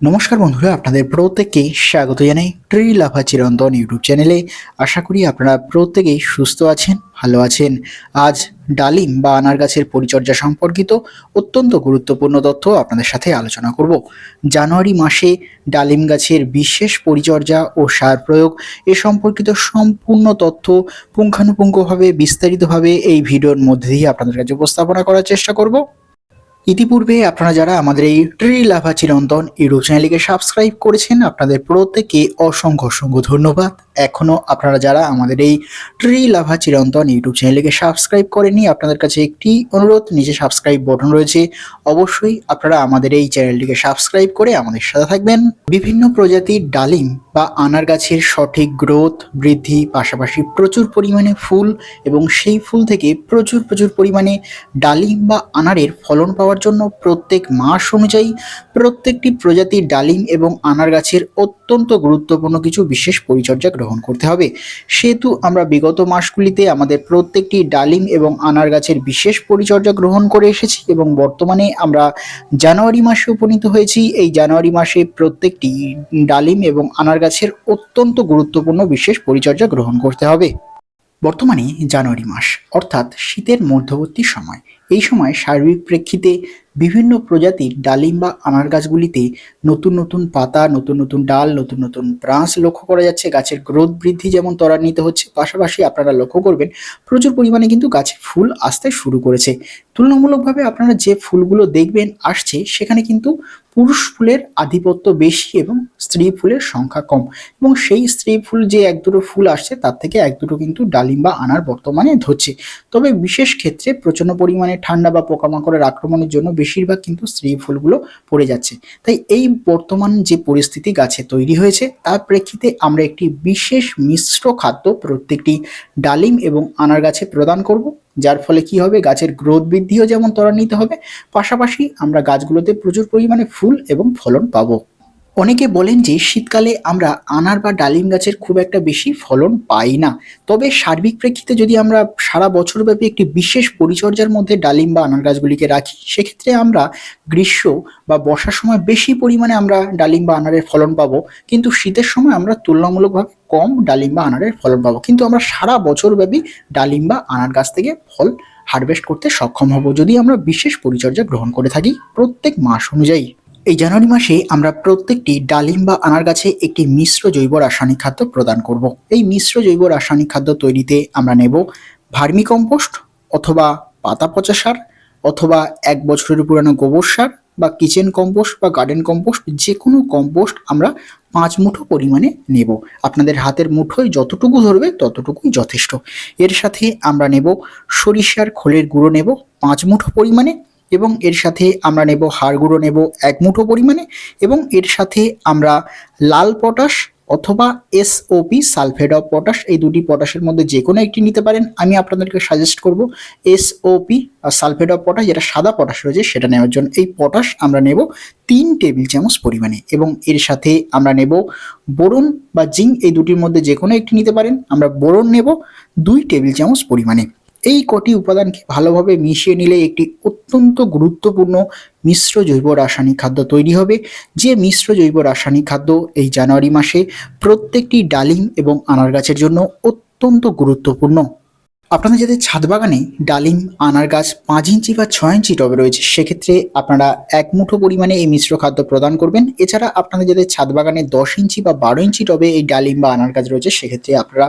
নমস্কার বন্ধুরা, আপনাদের প্রত্যেককে স্বাগত জানাই ট্রি লাভা চিরন্তন ইউটিউব চ্যানেলে আশা করি আপনারা প্রত্যেকেই সুস্থ আছেন, ভালো আছেন। আজ ডালিম বা আনার গাছের পরিচর্যা সম্পর্কিত অত্যন্ত গুরুত্বপূর্ণ তথ্য আপনাদের সাথে আলোচনা করব। জানুয়ারি মাসে ডালিম গাছের বিশেষ পরিচর্যা ও সার প্রয়োগ এ সম্পর্কিত সম্পূর্ণ তথ্য পুঙ্খানুপুঙ্খভাবে বিস্তারিতভাবে এই ভিডিওর মধ্যে দিয়ে আপনাদের কাছে উপস্থাপনা করার চেষ্টা করব। ইতিপূর্বে আপনারা যারা আমাদের এই ট্রি লাভা চিরন্তন ইউটিউব চ্যানেলকে সাবস্ক্রাইব করেছেন, আপনাদের প্রত্যেককে অসংখ্য অসংখ্য ধন্যবাদ। এখনও আপনারা যারা আমাদের এই ট্রি লাভা চিরন্তন ইউটিউব চ্যানেলকে সাবস্ক্রাইব করেননি, আপনাদের কাছে একটি অনুরোধ, নিচে সাবস্ক্রাইব বটন রয়েছে। অবশ্যই আপনারা আমাদের এই চ্যানেলটিকে সাবস্ক্রাইব করে আমাদের সাথে থাকবেন। বিভিন্ন প্রজাতির ডালিম বা আনার গাছের সঠিক গ্রোথ বৃদ্ধি, পাশাপাশি প্রচুর পরিমাণে ফুল এবং সেই ফুল থেকে প্রচুর প্রচুর পরিমাণে ডালিম বা আনারের ফলন পাওয়ার জন্য প্রত্যেক মাস অনুযায়ী প্রত্যেকটি প্রজাতির ডালিম এবং আনার গাছের অত্যন্ত গুরুত্বপূর্ণ কিছু বিশেষ পরিচর্যা গ্রহণ করতে হবে। সেহেতু আমরা বিগত মাসগুলিতে আমাদের প্রত্যেকটি ডালিম এবং আনার গাছের বিশেষ পরিচর্যা গ্রহণ করে এসেছি এবং বর্তমানে আমরা জানুয়ারি মাসে উপনীত হয়েছি। এই জানুয়ারি মাসে প্রত্যেকটি ডালিম এবং আনার গাছের অত্যন্ত গুরুত্বপূর্ণ বিশেষ পরিচর্যা গ্রহণ করতে হবে। বর্তমানে জানুয়ারি মাস অর্থাৎ শীতের মধ্যবর্তী সময়। এই সময় সার্বিক প্রেক্ষিতে বিভিন্ন প্রজাতির ডালিম বা আনার গাছগুলিতে নতুন নতুন পাতা, নতুন নতুন ডাল, নতুন নতুন ব্রাঞ্চ লক্ষ্য করা যাচ্ছে। গাছের গ্রোথ বৃদ্ধি যেমন ত্বরান্বিত হচ্ছে, পাশাপাশি আপনারা লক্ষ্য করবেন প্রচুর পরিমাণে কিন্তু গাছে ফুল আসতে শুরু করেছে। তুলনামূলকভাবে আপনারা যে ফুলগুলো দেখবেন আসছে, সেখানে কিন্তু পুরুষ ফুলের আধিপত্য বেশি এবং স্ত্রী ফুলের সংখ্যা কম। এবং সেই স্ত্রী ফুল যে এক দুটো ফুল আসছে, তার থেকে এক দুটো কিন্তু ডালিম বা আনার বর্তমানে ধরছে। তবে বিশেষ ক্ষেত্রে প্রচণ্ড পরিমাণে ঠান্ডা বা পোকামাকড়ের আক্রমণের জন্য বেশিরভাগ কিন্তু স্ত্রী ফুলগুলো পড়ে যাচ্ছে। তাই এই বর্তমান যে পরিস্থিতি গাছে তৈরি হয়েছে, তার প্রেক্ষিতে আমরা একটি বিশেষ মিশ্র খাদ্য প্রত্যেকটি ডালিম এবং আনার গাছে প্রদান করব, যার ফলে কি হবে? গাছের গ্রোথ বৃদ্ধিও যেমন ত্বরান্বিত হবে, পাশাপাশি আমরা গাছগুলোতে প্রচুর পরিমাণে ফুল এবং ফলন পাবো। অনেকে বলেন যে শীতকালে আমরা আনার বা ডালিম গাছের খুব একটা বেশি ফলন পাই না। তবে সার্বিক প্রেক্ষিতে যদি আমরা সারা বছরব্যাপী একটি বিশেষ পরিচর্যার মধ্যে ডালিম বা আনার গাছগুলিকে রাখি, সেক্ষেত্রে আমরা গ্রীষ্ম বা বর্ষার সময় বেশি পরিমাণে আমরা ডালিম বা আনারের ফলন পাবো। কিন্তু শীতের সময় আমরা তুলনামূলকভাবে কম ডালিম বা আনারের ফলন পাবো। কিন্তু আমরা সারা বছরব্যাপী ডালিম বা আনার গাছ থেকে ফল হারভেস্ট করতে সক্ষম হব যদি আমরা বিশেষ পরিচর্যা গ্রহণ করে থাকি প্রত্যেক মাস অনুযায়ী। এই জানুয়ারি মাসে আমরা প্রত্যেকটি ডালিম বা আনার গাছে একটি মিশ্র জৈব রাসায়নিক খাদ্য প্রদান করব। এই মিশ্র জৈব রাসায়নিক খাদ্য তৈরিতে আমরা নেব ভার্মি কম্পোস্ট অথবা পাতা পচা সার অথবা এক বছরের পুরানো গোবর সার বা কিচেন কম্পোস্ট বা গার্ডেন কম্পোস্ট যে কোনো কম্পোস্ট আমরা পাঁচ মুঠো পরিমাণে নেব। আপনাদের হাতের মুঠোয় যতটুকু ধরবে ততটুকুই যথেষ্ট। এর সাথে আমরা নেব সরিষার খোলের গুঁড়ো নেব, পাঁচ মুঠো পরিমাণে এবং এর সাথে আমরা নেব হাড় গুঁড়ো, নেব এক মুঠো পরিমাণে এবং এর সাথে আমরা লাল পটাশ অথবা এসওপি সালফেট অফ পটাশ, এই দুটি পটাশের মধ্যে যে কোনো একটি নিতে পারেন। আমি আপনাদেরকে সাজেস্ট করব এসওপি আর সালফেট অফ পটাশ, যেটা সাদা পটাশ রয়েছে, সেটা নেওয়ার জন্য। এই পটাশ আমরা নেব তিন টেবিল চামচ পরিমাণে এবং এর সাথে আমরা নেব বোরন বা জিঙ্ক, এই দুটির মধ্যে যে কোনো একটি নিতে পারেন। আমরা বোরন নেব দুই টেবিল চামচ পরিমাণে। এই কটি উপাদানকে ভালোভাবে মিশিয়ে নিলে একটি অত্যন্ত গুরুত্বপূর্ণ মিশ্র জৈব রাসায়নিক খাদ্য তৈরি হবে। যে মিশ্র জৈব রাসায়নিক খাদ্য এই জানুয়ারি মাসে প্রত্যেকটি ডালিম এবং আনার গাছের জন্য অত্যন্ত গুরুত্বপূর্ণ। আপনাদের যাদের ছাদ বাগানে ডালিম আনার গাছ পাঁচ ইঞ্চি বা ছয় ইঞ্চি টবে রয়েছে, সেক্ষেত্রে আপনারা এক মুঠো পরিমাণে এই মিশ্র খাদ্য প্রদান করবেন। এছাড়া আপনাদের যাদের ছাদ বাগানে দশ ইঞ্চি বা বারো ইঞ্চি টবে এই ডালিম বা আনার গাছ রয়েছে, সেক্ষেত্রে আপনারা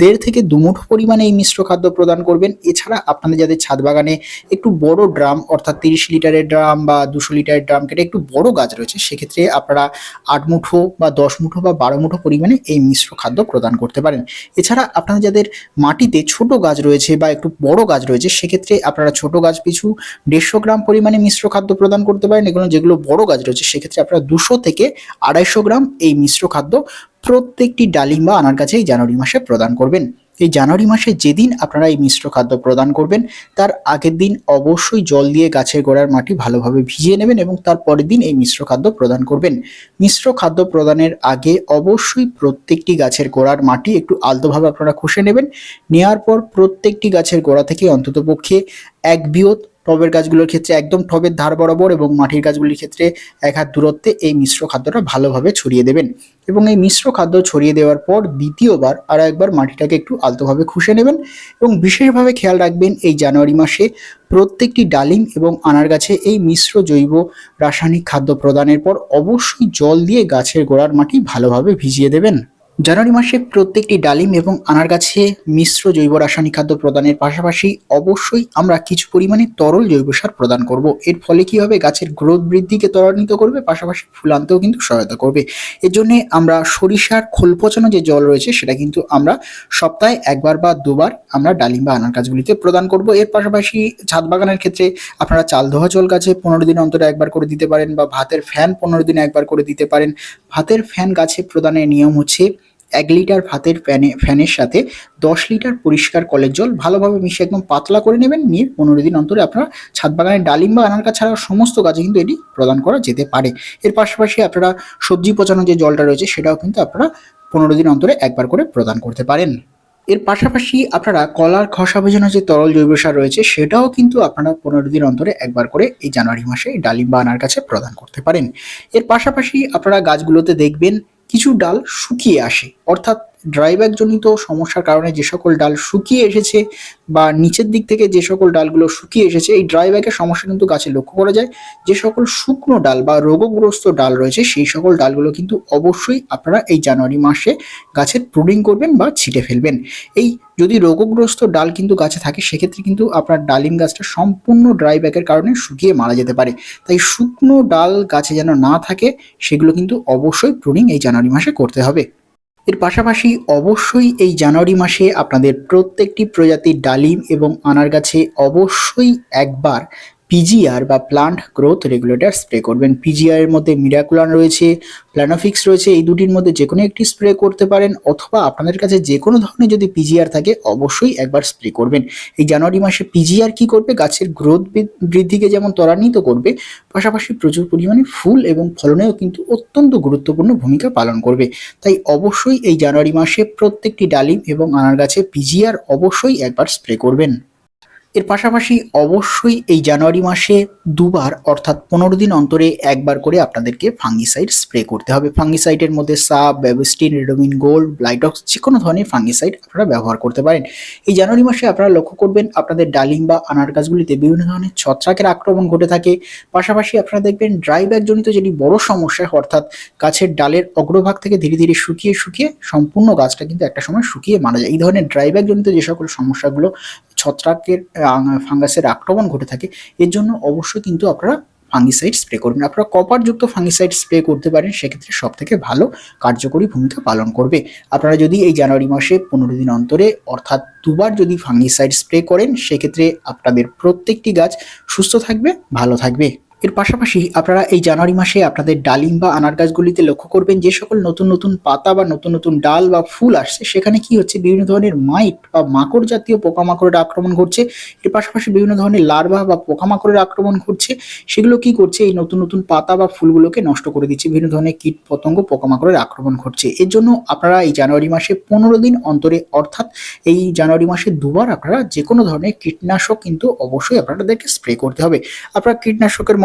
দেড় থেকে দু মুঠো পরিমাণে এই মিশ্র খাদ্য প্রদান করবেন। এছাড়া আপনাদের যাদের ছাদ বাগানে একটু বড় ড্রাম, অর্থাৎ তিরিশ লিটারের ড্রাম বা দুশো লিটারের ড্রাম কেটে একটু বড় গাছ রয়েছে, সেক্ষেত্রে আপনারা আট মুঠো বা দশ মুঠো বা বারো মুঠো পরিমাণে এই মিশ্র খাদ্য প্রদান করতে পারেন। এছাড়া আপনারা যাদের মাটিতে ছোট গাছ রয়েছে বা একটু বড় গাছ রয়েছে, সেক্ষেত্রে আপনারা ছোট গাছ পিছু দেড়শো গ্রাম পরিমাণে মিশ্র খাদ্য প্রদান করতে পারেন। এগুলো যেগুলো বড় গাছ রয়েছে, সেক্ষেত্রে আপনারা দুশো থেকে আড়াইশো গ্রাম এই মিশ্র খাদ্য প্রত্যেকটি ডালিম বা আনার কাছেই জানুয়ারি মাসে প্রদান করবেন। এই জানুয়ারি মাসে যেদিন আপনারা এই মিশ্র খাদ্য প্রদান করবেন, তার আগের দিন অবশ্যই জল দিয়ে গাছের গোড়ার মাটি ভালোভাবে ভিজিয়ে নেবেন এবং তার পরের দিন এই মিশ্র খাদ্য প্রদান করবেন। মিশ্র খাদ্য প্রদানের আগে অবশ্যই প্রত্যেকটি গাছের গোড়ার মাটি একটু আলতোভাবে আপনারা খুশে নেবেন। নেওয়ার পর প্রত্যেকটি গাছের গোড়া থেকে অন্ততপক্ষে এক বিয়ত টবের গাছগুলোর ক্ষেত্রে একদম টবের ধার বরাবর এবং মাটির গাছগুলির ক্ষেত্রে এক হাত দূরত্বে এই মিশ্র খাদ্যটা ভালোভাবে ছড়িয়ে দেবেন। এবং এই মিশ্র খাদ্য ছড়িয়ে দেওয়ার পর দ্বিতীয়বার আরও একবার মাটিটাকে একটু আলতোভাবে খুশে নেবেন এবং বিশেষভাবে খেয়াল রাখবেন এই জানুয়ারি মাসে প্রত্যেকটি ডালিম এবং আনার গাছে এই মিশ্র জৈব রাসায়নিক খাদ্য প্রদানের পর অবশ্যই জল দিয়ে গাছের গোড়ার মাটি ভালোভাবে ভিজিয়ে দেবেন। জানুয়ারি মাসে প্রত্যেকটি ডালিম এবং আনার গাছে মিশ্র জৈব রাসায়নিক খাদ্য প্রদানের পাশাপাশি অবশ্যই আমরা কিছু পরিমাণে তরল জৈব সার প্রদান করব। এর ফলে কি হবে? গাছের গ্রোথ বৃদ্ধিকে ত্বরান্বিত করবে, পাশাপাশি ফুল আনতেও কিন্তু সহায়তা করবে। এর জন্য আমরা সরিষার খোল পচানো যে জল রয়েছে, সেটা কিন্তু আমরা সপ্তাহে একবার বা দুবার আমরা ডালিম বা আনার গাছগুলিতে প্রদান করব। এর পাশাপাশি ছাদ বাগানের ক্ষেত্রে আপনারা চাল ধোয়া জল গাছে পনেরো দিন অন্তরে একবার করে দিতে পারেন বা ভাতের ফ্যান পনেরো দিনে একবার করে দিতে পারেন। ভাতের ফ্যান গাছে প্রদানের নিয়ম হচ্ছে এক লিটার ভাতের ফ্যানে ফ্যানের সাথে দশ লিটার পরিষ্কার কলের জল ভালোভাবে মিশিয়ে একদম পাতলা করে নেবেন। নিয়ে পনেরো দিন অন্তরে আপনারা ছাদ বাগানে ডালিম বা আনার গাছ ছাড়া সমস্ত গাছে কিন্তু এটি প্রদান করা যেতে পারে। এর পাশাপাশি আপনারা সবজি পচানো যে জলটা রয়েছে সেটাও কিন্তু আপনারা পনেরো দিন অন্তরে একবার করে প্রদান করতে পারেন। এর পাশাপাশি আপনারা কলার খসা ভেজানো যে তরল জৈব সার রয়েছে সেটাও কিন্তু আপনারা পনেরো দিন অন্তরে একবার করে এই জানুয়ারি মাসে ডালিম বা আনার কাছে প্রদান করতে পারেন। এর পাশাপাশি আপনারা গাছগুলোতে দেখবেন কিছু ডাল শুকিয়ে আসে অর্থাৎ ড্রাইব্যাক জনিত সমস্যার কারণে যে সকল ডাল শুকিয়ে এসেছে বা নিচের দিক থেকে যে সকল ডালগুলো শুকিয়ে এসেছে, এই ড্রাইব্যাকের সমস্যা কিন্তু গাছে লক্ষ্য করা যায়। যে সকল শুকনো ডাল বা রোগগ্রস্ত ডাল রয়েছে, সেই সকল ডালগুলো কিন্তু অবশ্যই আপনারা এই জানুয়ারি মাসে গাছের প্রুডিং করবেন বা ছিটে ফেলবেন। এই যদি রোগগ্রস্ত ডাল কিন্তু গাছে থাকে, সেক্ষেত্রে কিন্তু আপনার ডালিম গাছটা সম্পূর্ণ ড্রাই ব্যাকের কারণে শুকিয়ে মারা যেতে পারে। তাই শুকনো ডাল গাছে যেন না থাকে, সেগুলো কিন্তু অবশ্যই প্রুনিং এই জানুয়ারি মাসে করতে হবে। এর পাশাপাশি অবশ্যই এই জানুয়ারি মাসে আপনাদের প্রত্যেকটি প্রজাতির ডালিম এবং আনার গাছে অবশ্যই একবার পিজিআর বা প্লান্ট গ্রোথ রেগুলেটর স্প্রে করবেন। পিজিআর এর মধ্যে মিরাকুলান রয়েছে প্ল্যানোফিক্স রয়েছে, এই দুটির মধ্যে যে কোনো একটি স্প্রে করতে পারেন অথবা আপনাদের কাছে যে কোনো ধরনের যদি পিজিআর থাকে, অবশ্যই একবার স্প্রে করবেন। এই জানুয়ারি মাসে পিজিআর কি করবে? গাছের গ্রোথ বৃদ্ধিকে যেমন ত্বরান্বিত করবে, পাশাপাশি প্রচুর পরিমাণে ফুল এবং ফলনেও কিন্তু অত্যন্ত গুরুত্বপূর্ণ ভূমিকা পালন করবে। তাই অবশ্যই এই জানুয়ারি মাসে প্রত্যেকটি ডালিম এবং আনার গাছে পিজিআর অবশ্যই একবার স্প্রে করবেন। এর পাশাপাশি অবশ্যই এই জানুয়ারি মাসে দুবার অর্থাৎ পনেরো দিন অন্তরে একবার করে আপনাদেরকে ফাঙ্গিসাইড স্প্রে করতে হবে। ফাঙ্গিসাইডের মধ্যে সাপ, ব্যাবিস্টিন, রেডোমিন, গোল্ড ব্লাইটক্স যে কোনো ধরনের ফাঙ্গিসাইড আপনারা ব্যবহার করতে পারেন। এই জানুয়ারি মাসে আপনারা লক্ষ্য করবেন আপনাদের ডালিম বা আনার গাছগুলিতে বিভিন্ন ধরনের ছত্রাকের আক্রমণ ঘটে থাকে। পাশাপাশি আপনারা দেখবেন ড্রাই ব্যাগজনিত যেটি বড় সমস্যা, অর্থাৎ গাছের ডালের অগ্রভাগ থেকে ধীরে ধীরে শুকিয়ে শুকিয়ে সম্পূর্ণ গাছটা কিন্তু একটা সময় শুকিয়ে মারা যায়। এই ধরনের ড্রাই ব্যাগজনিত যে সকল সমস্যাগুলো, ছত্রাকের ফাঙ্গাসের আক্রমণ ঘটে থাকে, এর জন্য অবশ্যই কিন্তু আপনারা ফাঙ্গিসাইড স্প্রে করবেন। আপনারা কপারযুক্ত ফাঙ্গিসাইড স্প্রে করতে পারেন, সেক্ষেত্রে সব থেকে ভালো কার্যকরী ভূমিকা পালন করবে। আপনারা যদি এই জানুয়ারি মাসে পনেরো দিন অন্তরে, অর্থাৎ দুবার যদি ফাঙ্গিসাইড স্প্রে করেন, সেক্ষেত্রে আপনাদের প্রত্যেকটি গাছ সুস্থ থাকবে, ভালো থাকবে। এর পাশাপাশি আপনারা এই জানুয়ারি মাসে আপনাদের ডালিম বা আনার গাছগুলিতে লক্ষ্য করবেন যে সকল নতুন নতুন পাতা বা নতুন নতুন ডাল বা ফুল আসছে। সেখানে কি হচ্ছে? বিভিন্ন ধরনের মাইট বা মাকড় জাতীয় পোকামাকড়ের আক্রমণ ঘটছে। এর পাশাপাশি বিভিন্ন ধরনের লার্ভা বা পোকামাকড়ের আক্রমণ ঘটছে। সেগুলো কি করছে? এই নতুন নতুন পাতা বা ফুলগুলোকে নষ্ট করে দিচ্ছে। বিভিন্ন ধরনের কীট পতঙ্গ পোকামাকড়ের আক্রমণ ঘটছে। এর জন্য আপনারা এই জানুয়ারি মাসে পনেরো দিন অন্তরে, অর্থাৎ এই জানুয়ারি মাসে দুবার আপনারা যে কোনো ধরনের কীটনাশক কিন্তু অবশ্যই আপনাদেরকে স্প্রে করতে হবে। আপনারা কীটনাশকের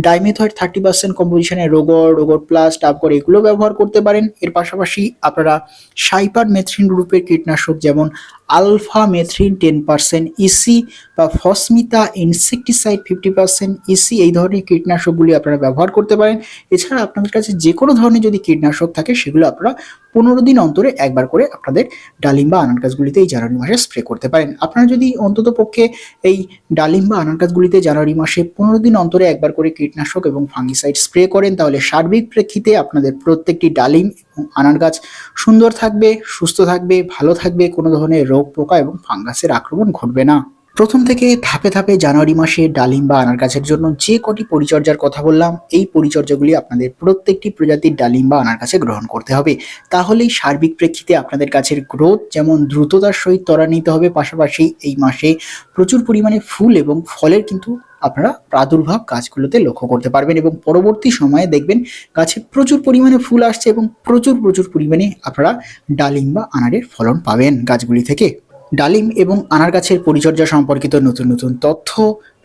ডাইমেথয়েড থার্টি পার্সেন্ট কম্পোজিশনে রোগর রোগর প্লাস টাপকর এগুলো ব্যবহার করতে পারেন। এর পাশাপাশি আপনারা সাইপার মেথ্রিন রূপের কীটনাশক যেমন alphamethrin ten percent EC বা ফসমিতা ইনসেকটিসাইড ফিফটি পার্সেন্ট ইসি, এই ধরনের কীটনাশকগুলি আপনারা ব্যবহার করতে পারেন। এছাড়া আপনাদের কাছে যে কোনো ধরনের যদি কীটনাশক থাকে, সেগুলো আপনারা পনেরো দিন অন্তরে একবার করে আপনাদের ডালিম বা আনার গাছগুলিতে এই জানুয়ারি মাসে স্প্রে করতে পারেন। আপনারা যদি অন্তত পক্ষে এই ডালিম বা আনার গাছগুলিতে জানুয়ারি মাসে পনেরো দিন অন্তরে একবার করে কীটনাশক এবং ফাঙ্গিসাইড স্প্রে করেন, তাহলে সার্বিক প্রেক্ষিতে আপনাদের প্রত্যেকটি ডালিম এবং আনার গাছ সুন্দর থাকবে, সুস্থ থাকবে, ভালো থাকবে, কোনো ধরনের রোগ পোকা এবং ফাঙ্গাসের আক্রমণ ঘটবে না। প্রথম থেকে ধাপে ধাপে জানুয়ারি মাসে ডালিম বা আনার গাছের জন্য যে কটি পরিচর্যার কথা বললাম, এই পরিচর্যাগুলি আপনাদের প্রত্যেকটি প্রজাতির ডালিম বা আনার গাছে গ্রহণ করতে হবে। তাহলেই সার্বিক প্রেক্ষিতে আপনাদের গাছের গ্রোথ যেমন দ্রুততার সহিত ত্বরান্বিত হবে, পাশাপাশি এই মাসে প্রচুর পরিমাণে ফুল এবং ফলের কিন্তু আপনারা প্রাদুর্ভাব গাছগুলোতে লক্ষ্য করতে পারবেন এবং পরবর্তী সময়ে দেখবেন গাছে প্রচুর পরিমাণে ফুল আসছে এবং প্রচুর প্রচুর পরিমাণে আপনারা ডালিম বা আনারের ফলন পাবেন গাছগুলি থেকে। ডালিম এবং আনার গাছের পরিচর্যা সম্পর্কিত নতুন নতুন তথ্য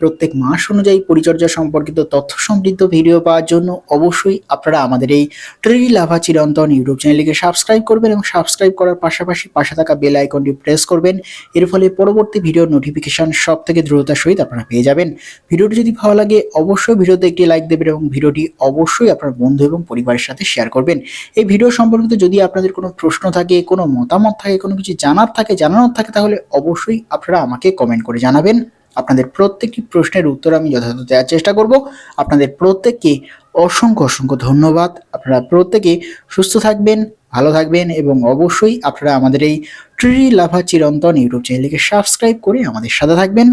প্রত্যেক মাস অনুযায়ী পরিচর্যা সম্পর্কিত তথ্য সমৃদ্ধ ভিডিও পাওয়ার জন্য অবশ্যই আপনারা আমাদের এই ট্রি লাভা চিরন্তন ইউটিউব চ্যানেলকে সাবস্ক্রাইব করবেন এবং সাবস্ক্রাইব করার পাশাপাশি পাশে থাকা বেল আইকনটি প্রেস করবেন। এর ফলে পরবর্তী ভিডিওর নোটিফিকেশন সব থেকে দ্রুততার সহিত আপনারা পেয়ে যাবেন। ভিডিওটি যদি ভালো লাগে, অবশ্যই ভিডিওতে একটি লাইক দেবেন এবং ভিডিওটি অবশ্যই আপনার বন্ধু এবং পরিবারের সাথে শেয়ার করবেন। এই ভিডিও সম্পর্কিত যদি আপনাদের কোনো প্রশ্ন থাকে, কোনো মতামত থাকে, কোনো কিছু জানার থাকে, জানানোর থাকে, তাহলে অবশ্যই আপনারা আমাকে কমেন্ট করে জানাবেন। আপনাদের প্রত্যেকটি প্রশ্নের উত্তর আমি যথাযথ দেওয়ার চেষ্টা করব। আপনাদের প্রত্যেককে অসংখ্য অসংখ্য ধন্যবাদ। আপনারা প্রত্যেকে সুস্থ থাকবেন, ভালো থাকবেন এবং অবশ্যই আপনারা আমাদের এই ট্রি লাভা চিরন্তন ইউটিউব চ্যানেলকে সাবস্ক্রাইব করে আমাদের সাথে থাকবেন।